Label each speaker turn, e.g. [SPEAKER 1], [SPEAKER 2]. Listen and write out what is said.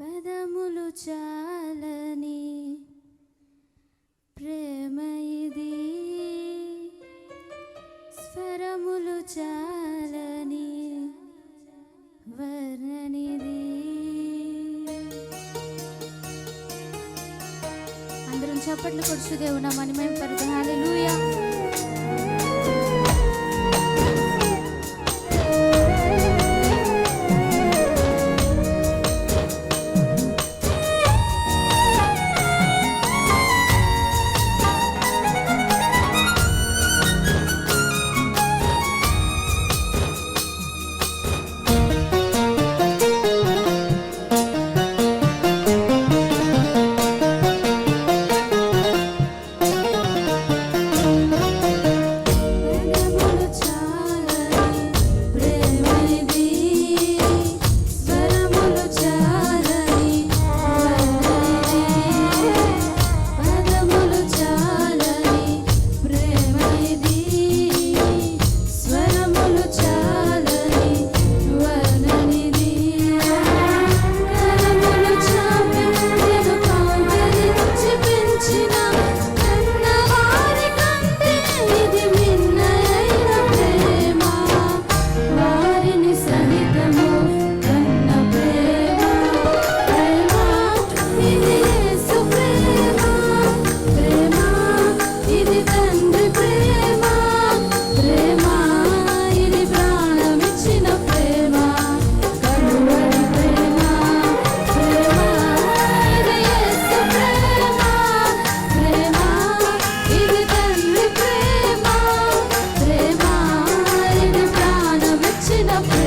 [SPEAKER 1] పదములు చాలని ప్రేమ ఇది. స్వరములు చాలని వర్ణనిది. అందరం చప్పట్లు కొడుచు దేవునామని మేము పరిధాలు హల్లెలూయా up.